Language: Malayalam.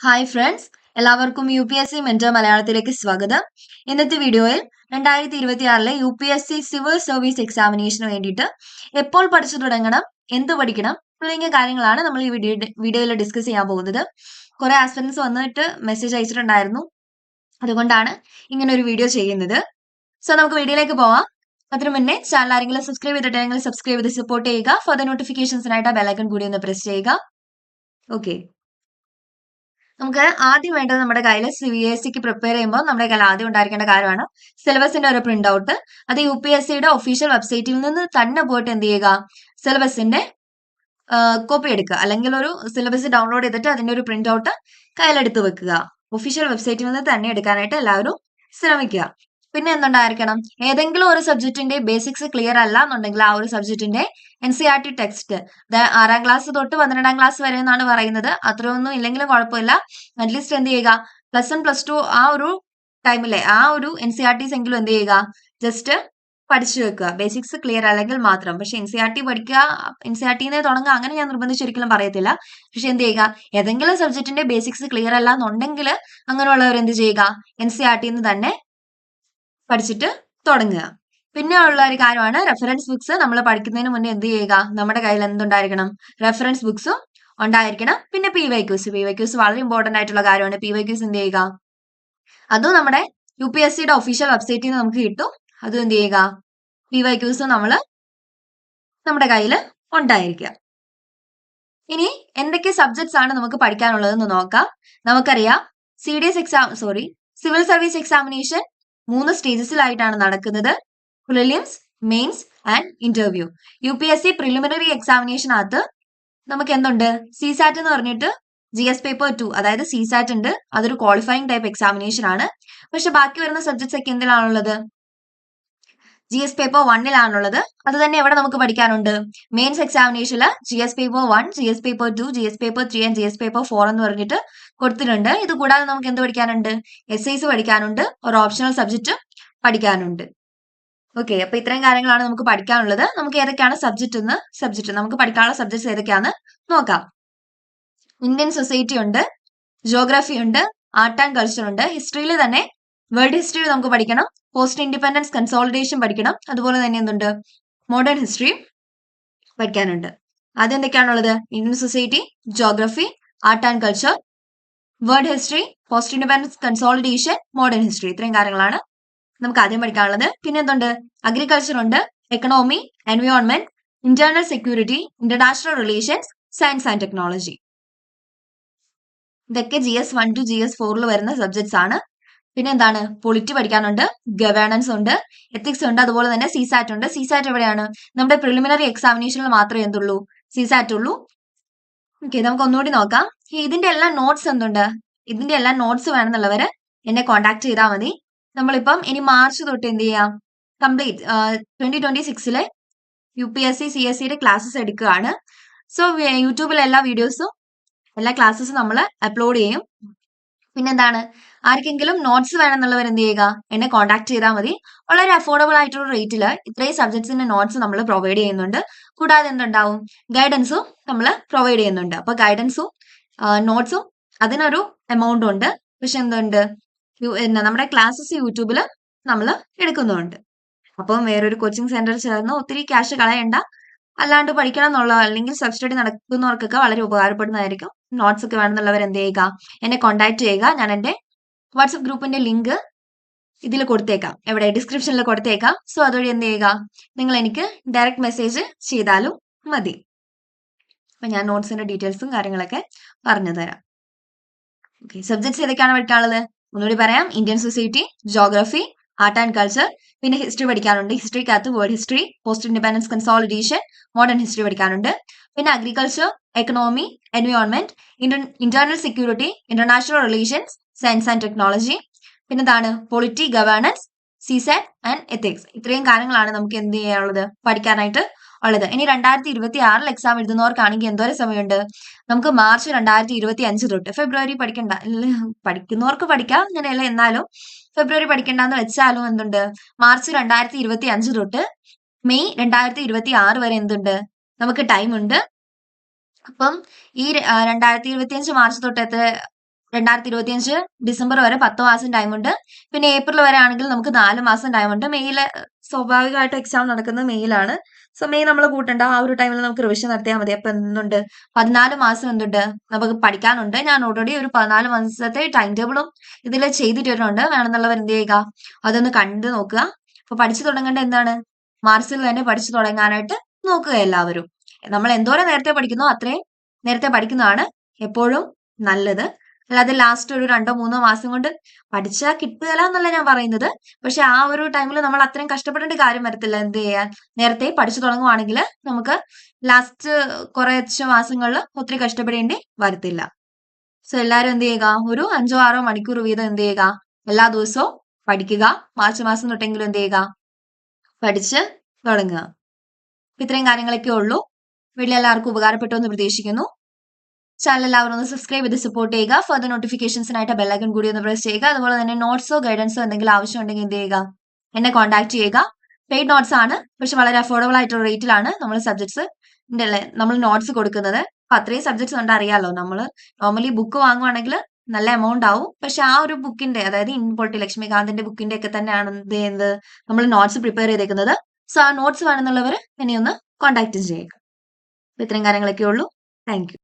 ഹായ് ഫ്രണ്ട്സ് എല്ലാവർക്കും U P S C mentor മലയാളത്തിലേക്ക് സ്വാഗതം. ഇന്നത്തെ വീഡിയോയിൽ രണ്ടായിരത്തി ഇരുപത്തിയാറിലെ U P S C civil service എക്സാമിനേഷന് വേണ്ടിയിട്ട് എപ്പോൾ പഠിച്ചു തുടങ്ങണം എന്ത് പഠിക്കണം തുടങ്ങിയ കാര്യങ്ങളാണ് നമ്മൾ ഈ വീഡിയോ വീഡിയോയിൽ ഡിസ്കസ് ചെയ്യാൻ പോകുന്നത്. കുറെ ആസ്പിറൻസ് വന്നിട്ട് മെസ്സേജ് അയച്ചിട്ടുണ്ടായിരുന്നു. അതുകൊണ്ടാണ് ഇങ്ങനെ ഒരു വീഡിയോ ചെയ്യുന്നത്. സോ നമുക്ക് വീഡിയോയിലേക്ക് പോവാം. അതിനു മുന്നേ ചാനൽ ആരെങ്കിലും സബ്സ്ക്രൈബ് ചെയ്തിട്ടുണ്ടെങ്കിൽ സബ്സ്ക്രൈബ് ചെയ്ത് സപ്പോർട്ട് ചെയ്യുക. ഫർദർ നോട്ടിഫിക്കേഷൻസിനായിട്ട് ആ ബെലൈക്കൺ കൂടി ഒന്ന് പ്രസ് ചെയ്യുക. ഓക്കെ നമുക്ക് ആദ്യം വേണ്ടത് നമ്മുടെ കയ്യിൽ സി ബി എസ് സിക്ക് പ്രിപ്പയർ ചെയ്യുമ്പോൾ നമ്മുടെ കയ്യിൽ ആദ്യം ഉണ്ടായിരിക്കേണ്ട കാര്യമാണ്. സിലബസിന്റെ ഒരു പ്രിന്റ് ഔട്ട് അത് യു പി എസ് സിയുടെ ഒഫീഷ്യൽ വെബ്സൈറ്റിൽ നിന്ന് തന്നെ പോയിട്ട് എന്ത് ചെയ്യുക? സിലബസിന്റെ കോപ്പി എടുക്കുക. അല്ലെങ്കിൽ ഒരു സിലബസ് ഡൗൺലോഡ് ചെയ്തിട്ട് അതിന്റെ ഒരു പ്രിന്റ് ഔട്ട് കയ്യിലെടുത്ത് വെക്കുക. ഒഫീഷ്യൽ വെബ്സൈറ്റിൽ നിന്ന് തന്നെ എടുക്കാനായിട്ട് എല്ലാവരും ശ്രമിക്കുക. പിന്നെ എന്തുണ്ടായിരിക്കണം? ഏതെങ്കിലും ഒരു സബ്ജക്റ്റിന്റെ ബേസിക്സ് ക്ലിയർ അല്ല എന്നുണ്ടെങ്കിൽ ആ ഒരു സബ്ജക്റ്റിന്റെ N C R T text ആറാം ക്ലാസ് തൊട്ട് പന്ത്രണ്ടാം ക്ലാസ് വരെ എന്നാണ് പറയുന്നത്. അത്രയൊന്നും ഇല്ലെങ്കിലും കുഴപ്പമില്ല. അറ്റ്ലീസ്റ്റ് എന്ത് ചെയ്യുക? പ്ലസ് വൺ പ്ലസ് ടു ആ ഒരു ടൈമിലെ ആ ഒരു എൻ സി ആർ ടിസ് എങ്കിലും എന്ത് ചെയ്യുക? ജസ്റ്റ് പഠിച്ചു വെക്കുക. ബേസിക്സ് ക്ലിയർ അല്ലെങ്കിൽ മാത്രം. പക്ഷെ എൻ സി ആർ ടി പഠിക്കുക എൻ സി ആർ ടിന്ന് തുടങ്ങുക അങ്ങനെ ഞാൻ നിർബന്ധിച്ചൊരിക്കലും പറയത്തില്ല. പക്ഷെ എന്ത് ചെയ്യുക? ഏതെങ്കിലും സബ്ജക്റ്റിന്റെ ബേസിക്സ് ക്ലിയർ അല്ല എന്നുണ്ടെങ്കിൽ അങ്ങനെയുള്ളവർ എന്ത് ചെയ്യുക എൻ സി ആർ ടിന്ന് തന്നെ പഠിച്ചിട്ട് തുടങ്ങുക. പിന്നെ ഉള്ള ഒരു കാര്യമാണ് റെഫറൻസ് ബുക്സ് നമ്മൾ പഠിക്കുന്നതിന് മുന്നേ എന്ത് ചെയ്യുക? നമ്മുടെ കയ്യിൽ എന്തുണ്ടായിരിക്കണം? റെഫറൻസ് ബുക്സും ഉണ്ടായിരിക്കണം. പിന്നെ P Y Qs P Y Qs വളരെ ഇമ്പോർട്ടന്റ് ആയിട്ടുള്ള കാര്യമാണ്. പി വൈ ക്യൂസ് എന്ത് ചെയ്യുക? അതും നമ്മുടെ യു പി എസ് സിയുടെ ഒഫീഷ്യൽ വെബ്സൈറ്റിൽ നിന്ന് നമുക്ക് കിട്ടും. അതും എന്ത് ചെയ്യുക? പി വൈ ക്യൂസ് നമ്മൾ നമ്മുടെ കയ്യിൽ ഉണ്ടായിരിക്കുക. ഇനി എന്തൊക്കെ സബ്ജക്ട്സ് ആണ് നമുക്ക് പഠിക്കാനുള്ളതെന്ന് നോക്കാം. നമുക്കറിയാം. C D S exam sorry civil service examination മൂന്ന് സ്റ്റേജസിലായിട്ടാണ് നടക്കുന്നത്. Prelims mains and interview U P S C preliminary എക്സാമിനേഷനകത്ത് നമുക്ക് എന്തുണ്ട് സിസാറ്റ് എന്ന് പറഞ്ഞിട്ട് ജി എസ് പേപ്പർ ടു അതായത് സിസാറ്റ് ഉണ്ട്. അതൊരു ക്വാളിഫയിങ് ടൈപ്പ് എക്സാമിനേഷൻ ആണ്. പക്ഷെ ബാക്കി വരുന്ന സബ്ജക്ട്സ് ഒക്കെ എന്തിലാണുള്ളത്? ജി എസ് പേപ്പർ വണ്ണിലാണുള്ളത് അത് തന്നെ എവിടെ നമുക്ക് പഠിക്കാനുണ്ട്? Mains എക്സാമിനേഷനിൽ G S paper one G S paper two G S paper three and G S paper four എന്ന് പറഞ്ഞിട്ട് കൊടുത്തിട്ടുണ്ട്. ഇത് കൂടാതെ നമുക്ക് എന്ത് പഠിക്കാനുണ്ട്? എസ് ഐസ് പഠിക്കാനുണ്ട്. ഒരു ഓപ്ഷണൽ സബ്ജക്റ്റ് പഠിക്കാനുണ്ട്. ഓക്കെ അപ്പൊ ഇത്രയും കാര്യങ്ങളാണ് നമുക്ക് പഠിക്കാനുള്ളത്. നമുക്ക് ഏതൊക്കെയാണ് സബ്ജക്റ്റ് എന്ന് സബ്ജക്റ്റ് നമുക്ക് പഠിക്കാനുള്ള സബ്ജക്ട്സ് ഏതൊക്കെയാണ് നോക്കാം. ഇന്ത്യൻ സൊസൈറ്റി ഉണ്ട് ജോഗ്രഫി ഉണ്ട് ആർട്ട് ആൻഡ് കൾച്ചർ ഉണ്ട്. ഹിസ്റ്ററിയിൽ തന്നെ വേൾഡ് ഹിസ്റ്ററി നമുക്ക് പഠിക്കണം. പോസ്റ്റ് ഇൻഡിപെൻഡൻസ് കൺസോളിഡേഷൻ പഠിക്കണം. അതുപോലെ തന്നെ എന്തുണ്ട്? മോഡേൺ ഹിസ്റ്ററി പഠിക്കാനുണ്ട്. ആദ്യം എന്തൊക്കെയാണുള്ളത് Indian society geography art and culture world history post independence consolidation modern history ഇത്രയും കാര്യങ്ങളാണ് നമുക്ക് ആദ്യം പഠിക്കാനുള്ളത്. പിന്നെ എന്തുണ്ട്? അഗ്രികൾച്ചർ ഉണ്ട്. Economy environment internal security international relations science and technology ഇതൊക്കെ G S one two G S ഫോറിൽ വരുന്ന സബ്ജക്ട്സ് ആണ്. പിന്നെ എന്താണ് പൊളിറ്റി പഠിക്കാനുണ്ട് ഗവേണൻസ് ഉണ്ട് എത്തിക്സ് ഉണ്ട് അതുപോലെ തന്നെ സിസാറ്റ് ഉണ്ട്. സിസാറ്റ് എവിടെയാണ്? നമ്മുടെ പ്രിലിമിനറി എക്സാമിനേഷനിൽ മാത്രമേ എന്തുള്ളൂ? സിസാറ്റ് ഉള്ളൂ. ഓക്കെ നമുക്ക് ഒന്നുകൂടി നോക്കാം. ഇതിന്റെ എല്ലാ നോട്ട്സ് എന്തുണ്ട്? ഇതിന്റെ എല്ലാ നോട്ട്സ് വേണമെന്നുള്ളവര് എന്നെ കോൺടാക്ട് ചെയ്താൽ മതി. നമ്മളിപ്പം ഇനി മാർച്ച് തൊട്ട് എന്ത് ചെയ്യാം? Complete twenty twenty സിക്സിലെ U P S C C S സിയുടെ ക്ലാസ്സസ് എടുക്കുകയാണ്. സോ യൂട്യൂബിലെ എല്ലാ വീഡിയോസും എല്ലാ ക്ലാസ്സസും നമ്മൾ അപ്ലോഡ് ചെയ്യും. പിന്നെന്താണ്? ആർക്കെങ്കിലും നോട്ട്സ് വേണമെന്നുള്ളവർ എന്ത് ചെയ്യുക? എന്നെ കോൺടാക്ട് ചെയ്താൽ മതി. വളരെ അഫോർഡബിൾ ആയിട്ടുള്ള റേറ്റിൽ ഇത്രയും സബ്ജക്ട്സിന്റെ നോട്ട്സ് നമ്മൾ പ്രൊവൈഡ് ചെയ്യുന്നുണ്ട്. കൂടാതെ എന്തുണ്ടാവും? ഗൈഡൻസും നമ്മൾ പ്രൊവൈഡ് ചെയ്യുന്നുണ്ട്. അപ്പൊ ഗൈഡൻസും നോട്ട്സും അതിനൊരു എമൗണ്ട് ഉണ്ട്. പക്ഷെ എന്തുണ്ട്? നമ്മുടെ ക്ലാസ്സസ് യൂട്യൂബിൽ നമ്മൾ എടുക്കുന്നുണ്ട്. അപ്പം വേറൊരു കോച്ചിങ് സെന്ററിൽ ചേർന്ന് ഒത്തിരി ക്യാഷ് കളയണ്ട. അല്ലാണ്ട് പഠിക്കണം എന്നുള്ള അല്ലെങ്കിൽ സബ്സ്റ്റഡി നടക്കുന്നവർക്കൊക്കെ വളരെ ഉപകാരപ്പെടുന്നതായിരിക്കും. നോട്ട്സ് ഒക്കെ വേണമെന്നുള്ളവർ എന്ത് ചെയ്യുക? എന്നെ കോൺടാക്ട് ചെയ്യുക. ഞാൻ എന്റെ വാട്സപ്പ് ഗ്രൂപ്പിന്റെ ലിങ്ക് ഇതിൽ കൊടുത്തേക്കാം. എവിടെ? ഡിസ്ക്രിപ്ഷനിൽ കൊടുത്തേക്കാം. സോ അതുവഴി എന്ത് ചെയ്യുക? നിങ്ങൾ എനിക്ക് ഡയറക്റ്റ് മെസ്സേജ് ചെയ്താലും മതി. അപ്പൊ ഞാൻ നോട്ട്സിന്റെ ഡീറ്റെയിൽസും കാര്യങ്ങളൊക്കെ പറഞ്ഞു തരാം. ഓക്കെ സബ്ജക്ട്സ് ഏതൊക്കെയാണ് പഠിക്കാനുള്ളത്? ഒന്നുകൂടി പറയാം. Indian society geography art and culture പിന്നെ ഹിസ്റ്ററി പഠിക്കാനുണ്ട്. ഹിസ്റ്ററിക്കകത്ത് world history post independence consolidation modern history പഠിക്കാനുണ്ട്. പിന്നെ agriculture economy environment internal security international relations science and technology പിന്നെ എന്താണ്? Polity governance CSAT and ethics ഇത്രയും കാര്യങ്ങളാണ് നമുക്ക് എന്ത് ചെയ്യാനുള്ളത് പഠിക്കാനായിട്ട്. ഉള്ളത്. ഇനി രണ്ടായിരത്തി ഇരുപത്തി ആറിൽ എക്സാം എഴുതുന്നവർക്കാണെങ്കിൽ എന്തോരം സമയമുണ്ട്? നമുക്ക് മാർച്ച് രണ്ടായിരത്തി ഇരുപത്തി അഞ്ച് തൊട്ട് ഫെബ്രുവരി പഠിക്കണ്ട. പഠിക്കുന്നവർക്ക് പഠിക്കാം അങ്ങനെയല്ല എന്നാലും ഫെബ്രുവരി പഠിക്കണ്ടെന്ന് വെച്ചാലും എന്തുണ്ട്? മാർച്ച് രണ്ടായിരത്തി ഇരുപത്തി അഞ്ച് തൊട്ട് മെയ് രണ്ടായിരത്തി ഇരുപത്തി ആറ് വരെ എന്തുണ്ട്? നമുക്ക് ടൈം ഉണ്ട്. അപ്പം ഈ രണ്ടായിരത്തി ഇരുപത്തി അഞ്ച് മാർച്ച് തൊട്ട് എത്ര? രണ്ടായിരത്തി ഇരുപത്തിയഞ്ച് ഡിസംബർ വരെ പത്ത് മാസം ടൈമുണ്ട് പിന്നെ ഏപ്രിൽ വരെ ആണെങ്കിൽ നമുക്ക് നാല് മാസം ടൈമുണ്ട് മെയ്യിൽ സ്വാഭാവികമായിട്ടും എക്സാം നടക്കുന്നത് മെയ്യിലാണ് സോ മെയ് നമ്മൾ കൂട്ടണ്ട. ആ ഒരു ടൈമിൽ നമുക്ക് റിവിഷൻ നടത്തിയാൽ മതി. അപ്പൊ എന്തുണ്ട്? പതിനാല് മാസം എന്തുണ്ട്? നമുക്ക് പഠിക്കാനുണ്ട്. ഞാൻ ഓൾറെഡി ഒരു പതിനാല് മാസത്തെ ടൈം ടേബിളും ഇതിൽ ചെയ്തിട്ടുണ്ട് വേണമെന്നുള്ളവർ എന്ത് ചെയ്യുക? അതൊന്ന് കണ്ടു നോക്കുക. അപ്പൊ പഠിച്ചു തുടങ്ങേണ്ട എന്താണ്? മാർച്ചിൽ തന്നെ പഠിച്ചു തുടങ്ങാനായിട്ട് നോക്കുക എല്ലാവരും. നമ്മൾ എന്തോരം നേരത്തെ പഠിക്കുന്നോ അത്രയും നേരത്തെ പഠിക്കുന്നതാണ് എപ്പോഴും നല്ലത്. അല്ലാതെ ലാസ്റ്റ് ഒരു രണ്ടോ മൂന്നോ മാസം കൊണ്ട് പഠിച്ചാൽ കിട്ടുകയില്ല എന്നല്ല ഞാൻ പറയുന്നത്. പക്ഷെ ആ ഒരു ടൈമിൽ നമ്മൾ അത്രയും കഷ്ടപ്പെടേണ്ട കാര്യം വരത്തില്ല. എന്ത് ചെയ്യാൻ? നേരത്തെ പഠിച്ചു തുടങ്ങുവാണെങ്കിൽ നമുക്ക് ലാസ്റ്റ് കുറച്ച് മാസങ്ങളിൽ ഒത്തിരി കഷ്ടപ്പെടേണ്ടി വരത്തില്ല. സോ എല്ലാവരും എന്ത് ചെയ്യുക? ഒരു അഞ്ചോ ആറോ മണിക്കൂർ വീതം എന്ത് ചെയ്യുക? എല്ലാ ദിവസവും പഠിക്കുക. മാർച്ച് മാസം തൊട്ടെങ്കിലും എന്ത് ചെയ്യുക? പഠിച്ച് തുടങ്ങുക. ഇത്രയും കാര്യങ്ങളൊക്കെ ഉള്ളൂ. വീട്ടിൽ എല്ലാവർക്കും ഉപകാരപ്പെട്ടു എന്ന് പ്രതീക്ഷിക്കുന്നു. ചാനൽ എല്ലാവരും ഒന്ന് സബ്സ്ക്രൈബ് ചെയ്ത് സപ്പോർട്ട് ചെയ്യുക. ഫർദർ നോട്ടിഫിക്കേഷൻസിനായിട്ട് ബെല്ലൈക്കൺ കൂടി ഒന്ന് പ്രസ് ചെയ്യുക. അതുപോലെ തന്നെ നോട്ട്സോ ഗൈഡൻസോ എന്തെങ്കിലും ആവശ്യം ഉണ്ടെങ്കിൽ എന്ത് ചെയ്യുക? എന്നെ കോൺടാക്ട് ചെയ്യുക. പെയ്ഡ് നോട്ട്സ് ആണ്. പക്ഷെ വളരെ അഫോർഡബിൾ ആയിട്ടുള്ള റേറ്റിലാണ് നമ്മൾ സബ്ജക്ട്സ് നമ്മൾ നോട്ട്സ് കൊടുക്കുന്നത്. അപ്പൊ അത്രയും സബ്ജക്ട്സ് ഉണ്ട് അറിയാലോ. നമ്മൾ നോർമലി ബുക്ക് വാങ്ങുവാണെങ്കിൽ നല്ല എമൗണ്ട് ആവും. പക്ഷെ ആ ഒരു ബുക്കിന്റെ അതായത് ഇൻപോർട്ടി ലക്ഷ്മികാന്തിന്റെ ബുക്കിന്റെ ഒക്കെ തന്നെയാണ് എന്ത് ചെയ്യുന്നത്? നമ്മൾ നോട്ട്സ് പ്രിപ്പയർ ചെയ്തേക്കുന്നത്. സോ ആ നോട്ട്സ് വേണമെന്നുള്ളവർ എന്നെ ഒന്ന് കോൺടാക്ട് ചെയ്യുക. ഇത്രയും കാര്യങ്ങളൊക്കെ ഉള്ളൂ. താങ്ക്